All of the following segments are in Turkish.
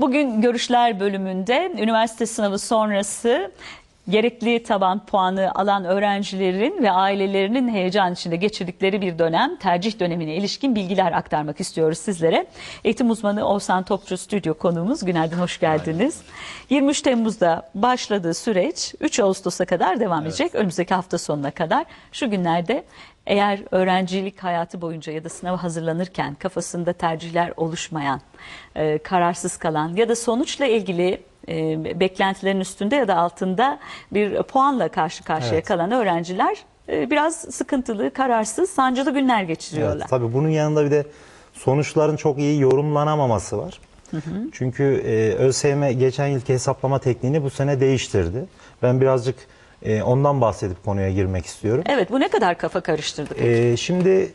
Bugün görüşler bölümünde üniversite sınavı sonrası gerekli taban puanı alan öğrencilerin ve ailelerinin heyecan içinde geçirdikleri bir dönem tercih dönemine ilişkin bilgiler aktarmak istiyoruz sizlere. Eğitim uzmanı Oğuzhan Topçu stüdyo konuğumuz. Günaydın, hoş geldiniz. 23 Temmuz'da başladığı süreç 3 Ağustos'a kadar devam edecek. Önümüzdeki hafta sonuna kadar. Şu günlerde eğer öğrencilik hayatı boyunca ya da sınava hazırlanırken kafasında tercihler oluşmayan, e, kararsız kalan ya da sonuçla ilgili e, beklentilerin üstünde ya da altında bir puanla karşı karşıya Evet. kalan öğrenciler e, biraz sıkıntılı, kararsız, sancılı günler geçiriyorlar. Evet, tabii bunun yanında bir de sonuçların çok iyi yorumlanamaması var. Çünkü e, ÖSYM geçen yılki hesaplama tekniğini bu sene değiştirdi. Ben birazcık e, ondan bahsedip konuya girmek istiyorum. Evet, bu ne kadar kafa karıştırdı peki? E, şimdi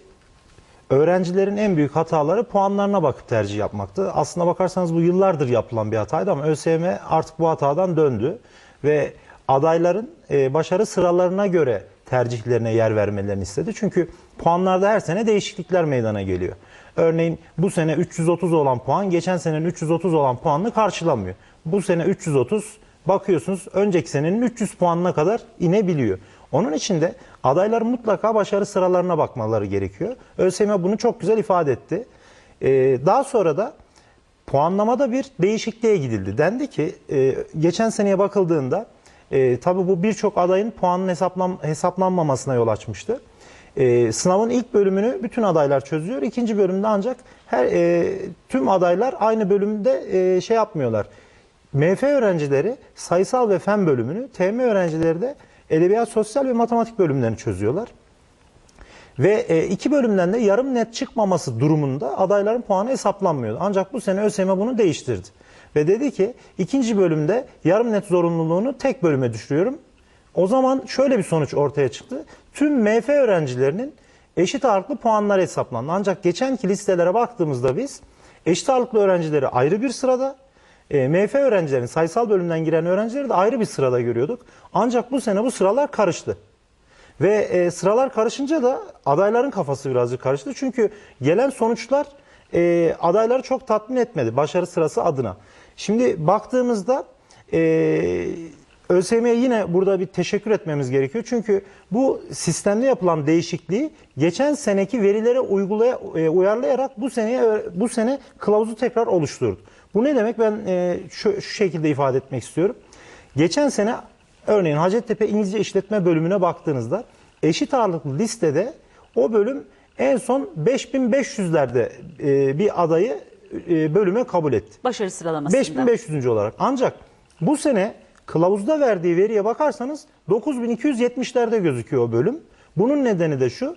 öğrencilerin en büyük hataları puanlarına bakıp tercih yapmaktı. Aslına bakarsanız bu yıllardır yapılan bir hataydı ama ÖSYM artık bu hatadan döndü ve adayların e, başarı sıralarına göre tercihlerine yer vermelerini istedi. Çünkü puanlarda her sene değişiklikler meydana geliyor. Örneğin bu sene 330 olan puan geçen senenin 330 olan puanını karşılamıyor. Bu sene 330 bakıyorsunuz önceki senenin 300 puanına kadar inebiliyor. Onun için de adaylar mutlaka başarı sıralarına bakmaları gerekiyor. ÖSYM bunu çok güzel ifade etti. Ee, daha sonra da puanlamada bir değişikliğe gidildi. Dendi ki e, geçen seneye bakıldığında e, tabii bu birçok adayın puanın hesaplan, hesaplanmamasına yol açmıştı. E, sınavın ilk bölümünü bütün adaylar çözüyor. İkinci bölümde ancak her e, tüm adaylar aynı bölümde şey yapmıyorlar. MF öğrencileri sayısal ve fen bölümünü, TM öğrencileri de edebiyat, sosyal ve matematik bölümlerini çözüyorlar. Ve e, iki bölümden de yarım net çıkmaması durumunda adayların puanı hesaplanmıyordu. Ancak bu sene ÖSYM bunu değiştirdi. Ve dedi ki ikinci bölümde yarım net zorunluluğunu tek bölüme düşürüyorum. O zaman şöyle bir sonuç ortaya çıktı. Tüm MF öğrencilerinin eşit ağırlıklı puanları hesaplandı. Ancak geçenki listelere baktığımızda biz eşit ağırlıklı öğrencileri ayrı bir sırada, e, MF öğrencilerin sayısal bölümden giren öğrencileri de ayrı bir sırada görüyorduk. Ancak bu sene bu sıralar karıştı. Ve e, sıralar karışınca da adayların kafası birazcık karıştı. Çünkü gelen sonuçlar e, adayları çok tatmin etmedi başarı sırası adına. Şimdi baktığımızda e, ÖSYM'ye yine burada bir teşekkür etmemiz gerekiyor. Çünkü bu sistemde yapılan değişikliği geçen seneki verilere uygulaya, e, uyarlayarak bu seneye bu sene kılavuzu tekrar oluşturdu. Bu ne demek? Ben e, şu, şu şekilde ifade etmek istiyorum. Geçen sene örneğin Hacettepe İngilizce İşletme bölümüne baktığınızda eşit ağırlıklı listede o bölüm en son 5500'lerde e, bir adayı e, bölüme kabul etti. Başarı sıralamasında. 5500. olarak. Ancak bu sene kılavuzda verdiği veriye bakarsanız 9270'lerde gözüküyor o bölüm. Bunun nedeni de şu.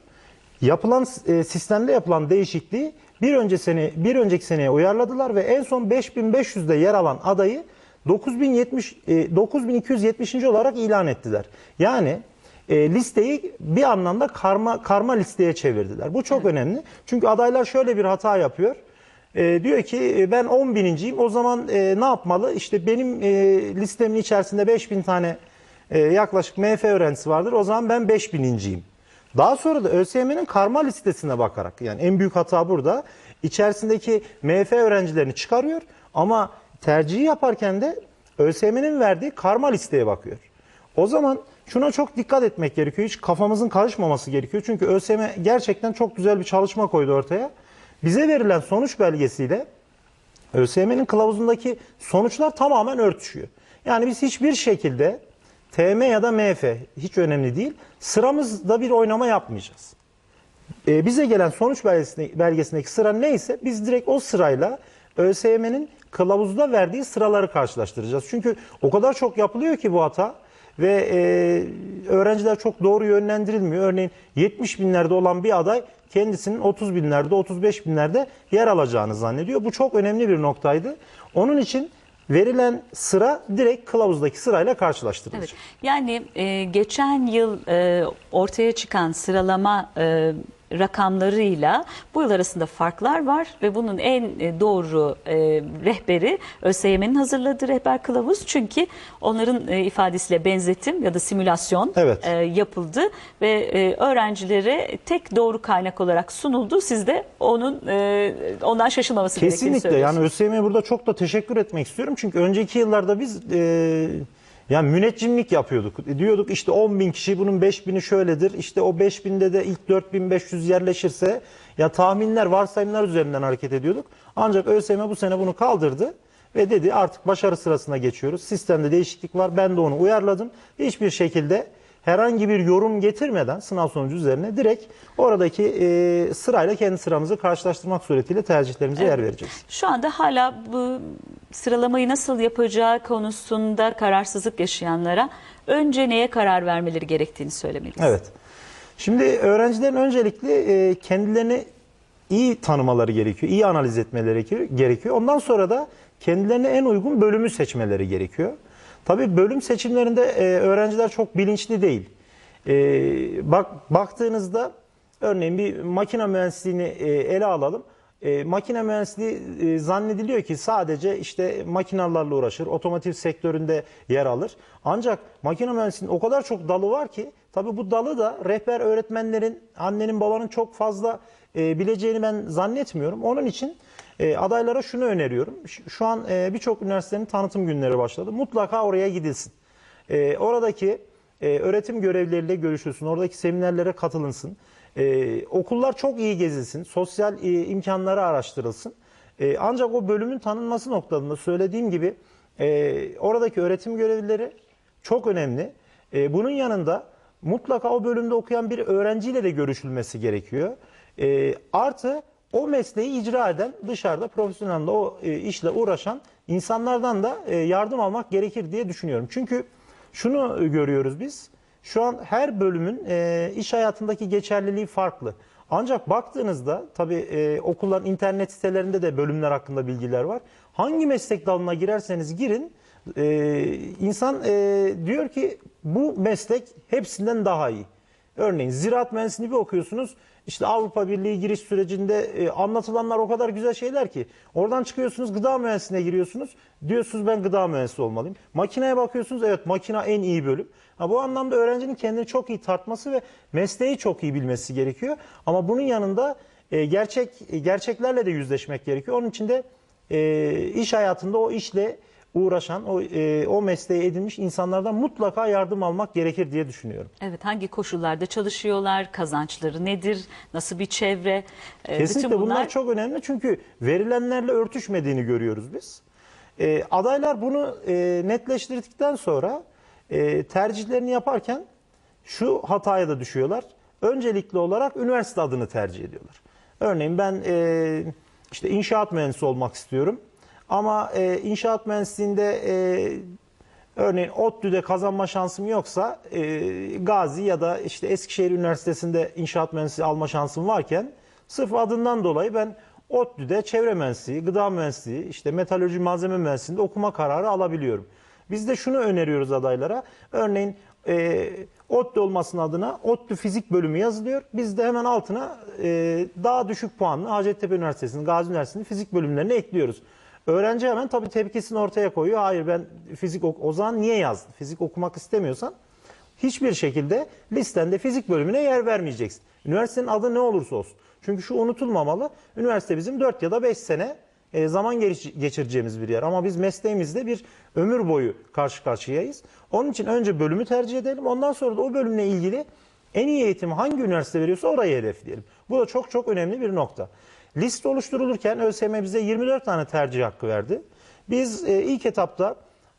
Yapılan e, sistemde yapılan değişikliği bir önce sene bir önceki seneye uyarladılar ve en son 5500'de yer alan adayı 9070 e, 9270. olarak ilan ettiler. Yani e, listeyi bir anlamda karma karma listeye çevirdiler. Bu çok önemli. Çünkü adaylar şöyle bir hata yapıyor. E, diyor ki e, ben 10 bininciyim o zaman e, ne yapmalı? İşte benim e, listemin içerisinde 5000 tane e, yaklaşık MF öğrencisi vardır. O zaman ben 5 bininciyim. Daha sonra da ÖSYM'nin karma listesine bakarak yani en büyük hata burada. İçerisindeki MF öğrencilerini çıkarıyor ama tercihi yaparken de ÖSYM'nin verdiği karma listeye bakıyor. O zaman şuna çok dikkat etmek gerekiyor. Hiç kafamızın karışmaması gerekiyor. Çünkü ÖSYM gerçekten çok güzel bir çalışma koydu ortaya. Bize verilen sonuç belgesiyle ÖSYM'nin kılavuzundaki sonuçlar tamamen örtüşüyor. Yani biz hiçbir şekilde TM ya da MF hiç önemli değil. Sıramızda bir oynama yapmayacağız. Ee, bize gelen sonuç belgesindeki, belgesindeki sıra neyse biz direkt o sırayla ÖSYM'nin kılavuzda verdiği sıraları karşılaştıracağız. Çünkü o kadar çok yapılıyor ki bu hata ve e, öğrenciler çok doğru yönlendirilmiyor. Örneğin 70 binlerde olan bir aday kendisinin 30 binlerde, 35 binlerde yer alacağını zannediyor. Bu çok önemli bir noktaydı. Onun için verilen sıra direkt kılavuzdaki sırayla karşılaştırılacak. Evet. Yani e, geçen yıl e, ortaya çıkan sıralama e, rakamlarıyla bu yıl arasında farklar var ve bunun en e, doğru e, rehberi ÖSYM'nin hazırladığı rehber kılavuz. Çünkü onların e, ifadesiyle benzetim ya da simülasyon Evet. e, yapıldı ve e, öğrencilere tek doğru kaynak olarak sunuldu. Siz de onun e, ondan şaşılmaması gerektiğini Kesinlikle yani. ÖSYM'ye burada çok da teşekkür etmek istiyorum. Çünkü önceki yıllarda biz e, yani müneccimlik yapıyorduk. E, Diyorduk işte 10 bin kişi bunun 5 bini şöyledir. İşte o 5 binde de ilk 4500 yerleşirse ya tahminler varsayımlar üzerinden hareket ediyorduk. Ancak ÖSYM bu sene bunu kaldırdı. Ve dedi artık başarı sırasına geçiyoruz. Sistemde değişiklik var. Ben de onu uyarladım. Hiçbir şekilde herhangi bir yorum getirmeden sınav sonucu üzerine direkt oradaki e, sırayla kendi sıramızı karşılaştırmak suretiyle tercihlerimize yer vereceğiz. Şu anda hala bu sıralamayı nasıl yapacağı konusunda kararsızlık yaşayanlara önce neye karar vermeleri gerektiğini söylemeliyiz. Evet. Şimdi öğrencilerin öncelikle e, kendilerini iyi tanımaları gerekiyor, iyi analiz etmeleri gereki- gerekiyor. Ondan sonra da kendilerine en uygun bölümü seçmeleri gerekiyor. Tabii bölüm seçimlerinde e, öğrenciler çok bilinçli değil. E, bak baktığınızda örneğin bir makine mühendisliğini ele alalım. E, makine mühendisliği e, zannediliyor ki sadece işte makinalarla uğraşır, otomotiv sektöründe yer alır. Ancak makine mühendisliğinin o kadar çok dalı var ki tabii bu dalı da rehber öğretmenlerin, annenin babanın çok fazla e, bileceğini ben zannetmiyorum. Onun için e, adaylara şunu öneriyorum. Şu an e, birçok üniversitenin tanıtım günleri başladı. Mutlaka oraya gidilsin. E, oradaki e, öğretim görevlileriyle görüşülsün. Oradaki seminerlere katılınsın. E, okullar çok iyi gezilsin. Sosyal e, imkanları araştırılsın. E, ancak o bölümün tanınması noktasında söylediğim gibi e, oradaki öğretim görevlileri çok önemli. E, bunun yanında mutlaka o bölümde okuyan bir öğrenciyle de görüşülmesi gerekiyor. E, artı o mesleği icra eden dışarıda profesyonel anlamda o e, işle uğraşan insanlardan da e, yardım almak gerekir diye düşünüyorum. Çünkü şunu e, görüyoruz biz. Şu an her bölümün e, iş hayatındaki geçerliliği farklı. Ancak baktığınızda tabii e, okulların internet sitelerinde de bölümler hakkında bilgiler var. Hangi meslek dalına girerseniz girin e, insan e, diyor ki bu meslek hepsinden daha iyi. Örneğin ziraat mühendisliğini bir okuyorsunuz. İşte Avrupa Birliği giriş sürecinde e, anlatılanlar o kadar güzel şeyler ki. Oradan çıkıyorsunuz gıda mühendisliğine giriyorsunuz. Diyorsunuz ben gıda mühendisi olmalıyım. Makineye bakıyorsunuz evet makine en iyi bölüm. Ha, bu anlamda öğrencinin kendini çok iyi tartması ve mesleği çok iyi bilmesi gerekiyor. Ama bunun yanında e, gerçek gerçeklerle de yüzleşmek gerekiyor. Onun için de e, iş hayatında o işle uğraşan, o, e, o mesleği edinmiş insanlardan mutlaka yardım almak gerekir diye düşünüyorum. Evet hangi koşullarda çalışıyorlar, kazançları nedir, nasıl bir çevre? e, Kesinlikle bütün bunlar... çok önemli çünkü verilenlerle örtüşmediğini görüyoruz biz. E, adaylar bunu e, netleştirdikten sonra e, tercihlerini yaparken şu hataya da düşüyorlar. Öncelikli olarak üniversite adını tercih ediyorlar. Örneğin ben e, işte inşaat mühendisi olmak istiyorum. Ama e, inşaat mühendisliğinde e, örneğin ODTÜ'de kazanma şansım yoksa e, Gazi ya da işte Eskişehir Üniversitesi'nde inşaat mühendisliği alma şansım varken sırf adından dolayı ben ODTÜ'de çevre mühendisliği, gıda mühendisliği, işte metalurji malzeme mühendisliğinde okuma kararı alabiliyorum. Biz de şunu öneriyoruz adaylara. Örneğin e, ODTÜ olmasının adına ODTÜ fizik bölümü yazılıyor. Biz de hemen altına e, daha düşük puanlı Hacettepe Üniversitesi'nin, Gazi Üniversitesi'nin fizik bölümlerini ekliyoruz. Öğrenci hemen tabii tepkisini ortaya koyuyor. Hayır ben fizik ok o zaman niye yazdın? Fizik okumak istemiyorsan hiçbir şekilde listende fizik bölümüne yer vermeyeceksin. Üniversitenin adı ne olursa olsun. Çünkü şu unutulmamalı. Üniversite bizim 4 ya da 5 sene e, zaman geçireceğimiz bir yer. Ama biz mesleğimizde bir ömür boyu karşı karşıyayız. Onun için önce bölümü tercih edelim. Ondan sonra da o bölümle ilgili en iyi eğitimi hangi üniversite veriyorsa orayı hedefleyelim. Bu da çok çok önemli bir nokta. Liste oluşturulurken ÖSYM bize 24 tane tercih hakkı verdi. Biz e, ilk etapta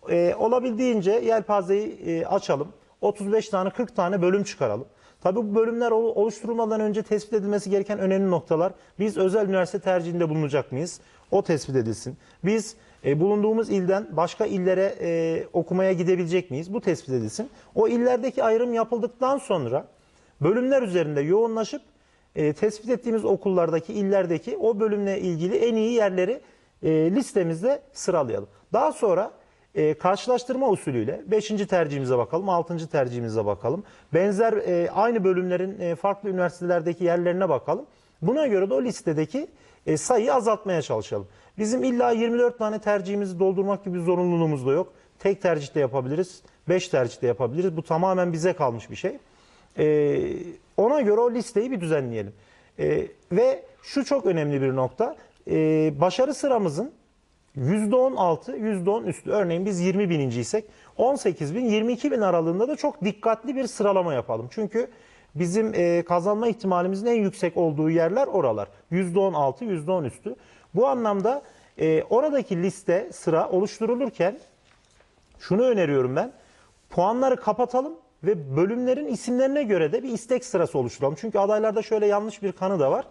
e, olabildiğince yelpazeyi e, açalım. 35 tane 40 tane bölüm çıkaralım. Tabii bu bölümler ol- oluşturulmadan önce tespit edilmesi gereken önemli noktalar. Biz özel üniversite tercihinde bulunacak mıyız? O tespit edilsin. Biz e, bulunduğumuz ilden başka illere e, okumaya gidebilecek miyiz? Bu tespit edilsin. O illerdeki ayrım yapıldıktan sonra bölümler üzerinde yoğunlaşıp e, tespit ettiğimiz okullardaki, illerdeki o bölümle ilgili en iyi yerleri e, listemizde sıralayalım. Daha sonra e, karşılaştırma usulüyle 5. tercihimize bakalım, 6. tercihimize bakalım. Benzer aynı bölümlerin farklı üniversitelerdeki yerlerine bakalım. Buna göre de o listedeki e, sayıyı azaltmaya çalışalım. Bizim illa 24 tane tercihimizi doldurmak gibi bir zorunluluğumuz da yok. Tek tercihte yapabiliriz, 5 tercihte yapabiliriz. Bu tamamen bize kalmış bir şey. E, ona göre o listeyi bir düzenleyelim. E, ve şu çok önemli bir nokta. E, başarı sıramızın %16, %10 üstü. Örneğin biz 20 bininciysek 18 bin, 22 bin aralığında da çok dikkatli bir sıralama yapalım. Çünkü bizim e, kazanma ihtimalimizin en yüksek olduğu yerler oralar. %16, %10 üstü. Bu anlamda e, oradaki liste sıra oluşturulurken şunu öneriyorum ben. Puanları kapatalım ve bölümlerin isimlerine göre de bir istek sırası oluşturalım. Çünkü adaylarda şöyle yanlış bir kanı da var.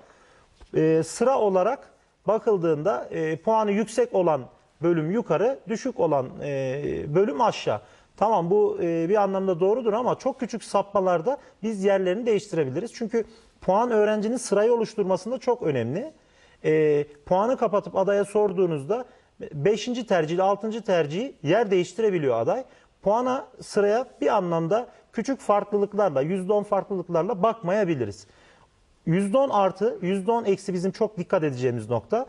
Ee, sıra olarak bakıldığında e, puanı yüksek olan bölüm yukarı, düşük olan e, bölüm aşağı. Tamam bu e, bir anlamda doğrudur ama çok küçük sapmalarda biz yerlerini değiştirebiliriz. Çünkü puan öğrencinin sırayı oluşturmasında çok önemli. E, puanı kapatıp adaya sorduğunuzda 5. tercih ile 6. tercihi yer değiştirebiliyor aday. Puana sıraya bir anlamda küçük farklılıklarla, %10 farklılıklarla bakmayabiliriz. %10 artı, %10 eksi bizim çok dikkat edeceğimiz nokta.